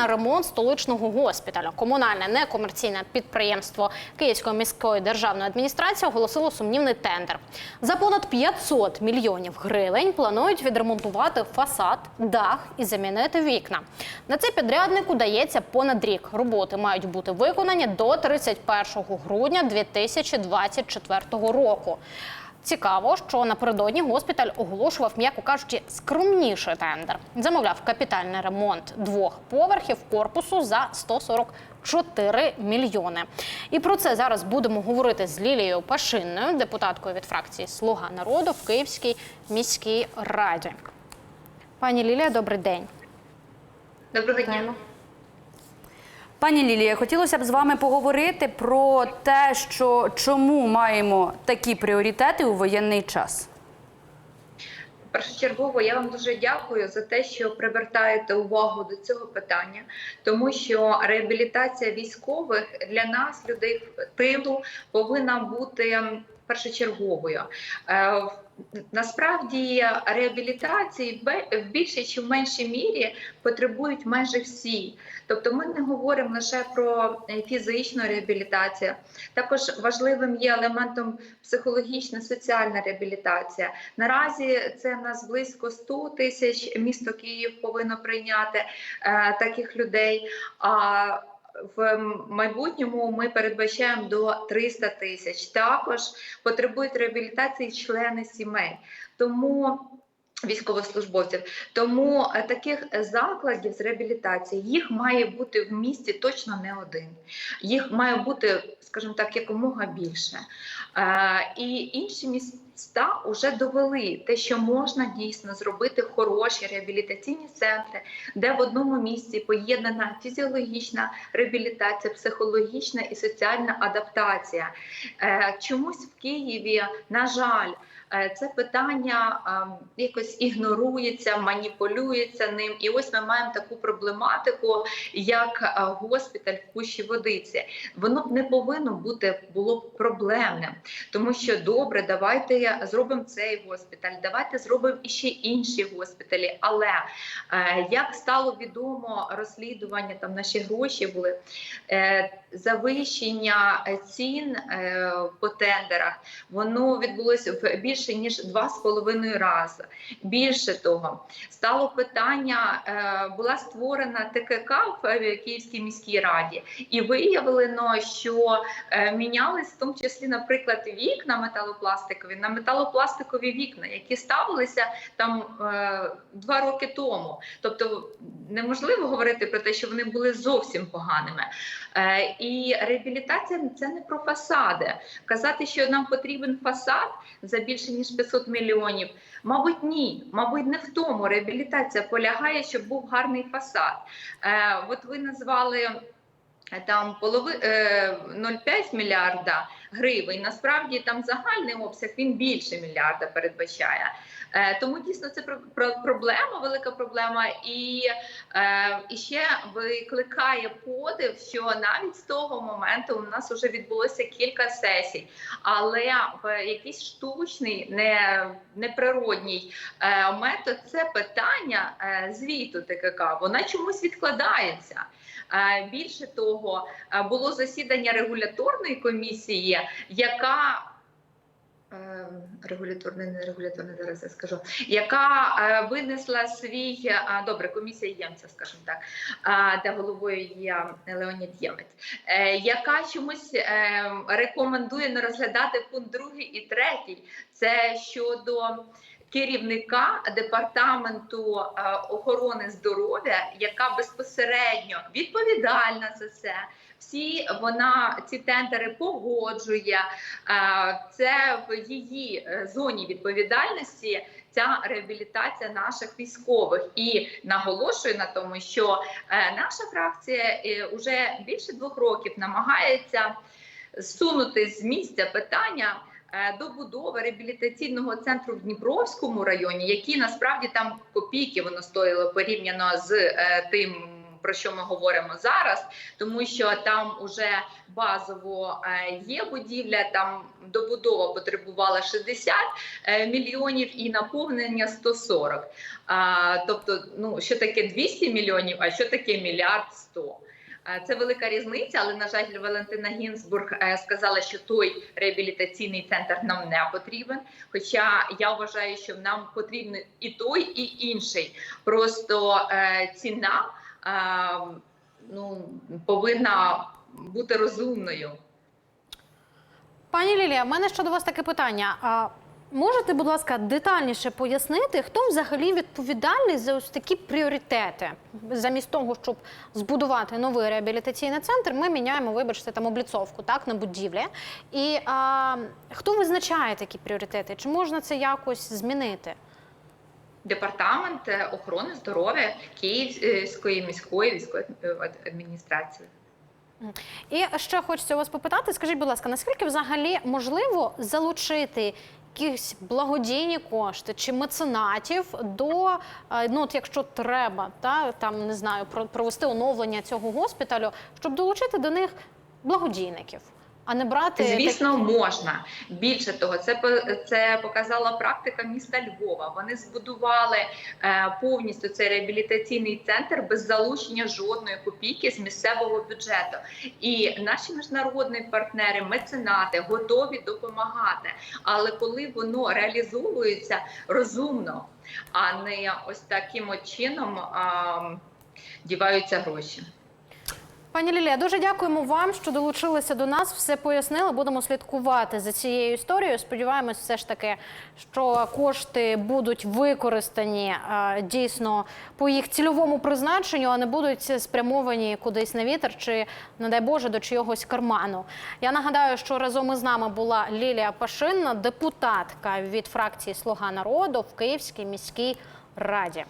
на ремонт столичного госпіталю. Комунальне некомерційне підприємство Київської міської державної адміністрації оголосило сумнівний тендер. За понад 500 мільйонів гривень планують відремонтувати фасад, дах і замінити вікна. На це підряднику дається понад рік. Роботи мають бути виконані до 31 грудня 2024 року. Цікаво, що напередодні госпіталь оголошував, м'яко кажучи, скромніший тендер. Замовляв капітальний ремонт двох поверхів корпусу за 144 мільйони. І про це зараз будемо говорити з Лілією Пашинною, депутаткою від фракції Слуга народу в Київській міській раді. Пані Лілія, добрий день. Доброго дня. Пані Лілія, хотілося б з вами поговорити про те, що чому маємо такі пріоритети у воєнний час. Першочергово я вам дуже дякую за те, що привертаєте увагу до цього питання, тому що реабілітація військових для нас, людей тилу, повинна бути першочерговою. Е, Насправді реабілітації в більшій чи в меншій мірі потребують майже всі. Тобто, ми не говоримо лише про фізичну реабілітацію. Також важливим є елементом психологічна соціальна реабілітація. Наразі це в нас близько 100 тисяч місто Київ повинно прийняти е, таких людей. А в майбутньому ми передбачаємо до 300 тисяч. Також потребують реабілітації члени сімей. Тому Військовослужбовців, тому е, таких закладів з реабілітації їх має бути в місті точно не один. Їх має бути, скажімо так, якомога більше. Е, і інші міста вже довели те, що можна дійсно зробити хороші реабілітаційні центри, де в одному місці поєднана фізіологічна реабілітація, психологічна і соціальна адаптація. Е, чомусь в Києві, на жаль, це питання якось ігнорується, маніпулюється ним. І ось ми маємо таку проблематику, як госпіталь в Кущі Водиці. Воно не повинно бути було б проблемним, тому що добре, давайте зробимо цей госпіталь, давайте зробимо іще інші госпіталі. Але е, як стало відомо, розслідування там наші гроші були е, завищення цін е, по тендерах, воно відбулося в більше ніж два з половиною рази. Більше того, стало питання, е, була створена ТКК в Київській міській раді, і виявлено, що е, мінялись в тому числі, наприклад, вікна металопластикові на металопластикові вікна, які ставилися там е, два роки тому. Тобто неможливо говорити про те, що вони були зовсім поганими. І реабілітація це не про фасади. Казати, що нам потрібен фасад за більше ніж 500 мільйонів. Мабуть, ні, мабуть, не в тому. Реабілітація полягає, щоб був гарний фасад. Е, От ви назвали там полови 0,5 мільярда гривень. Насправді там загальний обсяг він більше мільярда передбачає. Е, тому дійсно це проблема, велика проблема, і е, і ще викликає подив, що навіть з того моменту у нас вже відбулося кілька сесій, але в якийсь штучний, не неприродній е, метод це питання звіту ТКК. Вона чомусь відкладається. Більше того, було засідання регуляторної комісії, яка регуляторний, не регуляторний, зараз я скажу, яка винесла свій добре, комісія Ємця, скажімо так, де головою є Леонід Ємець, яка чомусь рекомендує не розглядати пункт другий і третій. Це щодо керівника департаменту е, охорони здоров'я, яка безпосередньо відповідальна за це. Всі вона ці тендери погоджує. Е, це в її е, зоні відповідальності. Ця реабілітація наших військових і наголошую на тому, що наша фракція вже більше двох років намагається сунути з місця питання Е, добудови реабілітаційного центру в Дніпровському районі, які насправді там копійки воно стоїло порівняно з е, тим про що ми говоримо зараз, тому що там уже базово е, є будівля, там добудова потребувала 60 е, мільйонів і наповнення 140. Тобто, ну що таке 200 мільйонів, а що таке мільярд 100? Е, Це велика різниця, але на жаль, Валентина Гінзбург сказала, що той реабілітаційний центр нам не потрібен. Хоча я вважаю, що нам потрібен і той, і інший. Просто ціна ну, повинна бути розумною. Пані Лілія, в мене ще до вас таке питання. А можете, будь ласка, детальніше пояснити, хто взагалі відповідальний за ось такі пріоритети? Замість того, щоб збудувати новий реабілітаційний центр, ми міняємо, вибачте, там обліцовку так на будівлі. І а, хто визначає такі пріоритети? Чи можна це якось змінити? Департамент охорони здоров'я Київської міської військової адміністрації. І ще хочеться вас попитати, скажіть, будь ласка, наскільки взагалі можливо залучити якісь благодійні кошти чи меценатів до е, ну, от якщо треба, та там не знаю, про- провести оновлення цього госпіталю, щоб долучити до них благодійників, а не брати Звісно, можна. Більше того, це це показала практика міста Львова. Вони збудували е, повністю цей реабілітаційний центр без залучення жодної копійки з місцевого бюджету. І наші міжнародні партнери, меценати готові допомагати. Але коли воно реалізовується розумно, а не ось таким чином а, діваються гроші. Пані Лілія, дуже дякуємо вам, що долучилися до нас. Все пояснили. Будемо слідкувати за цією історією. Сподіваємось, все ж таки, що кошти будуть використані е, дійсно по їх цільовому призначенню, а не будуть спрямовані кудись на вітер чи, не дай Боже, до чийогось карману. Я нагадаю, що разом із нами була Лілія Пашинна, депутатка від фракції Слуга народу в Київській міській раді.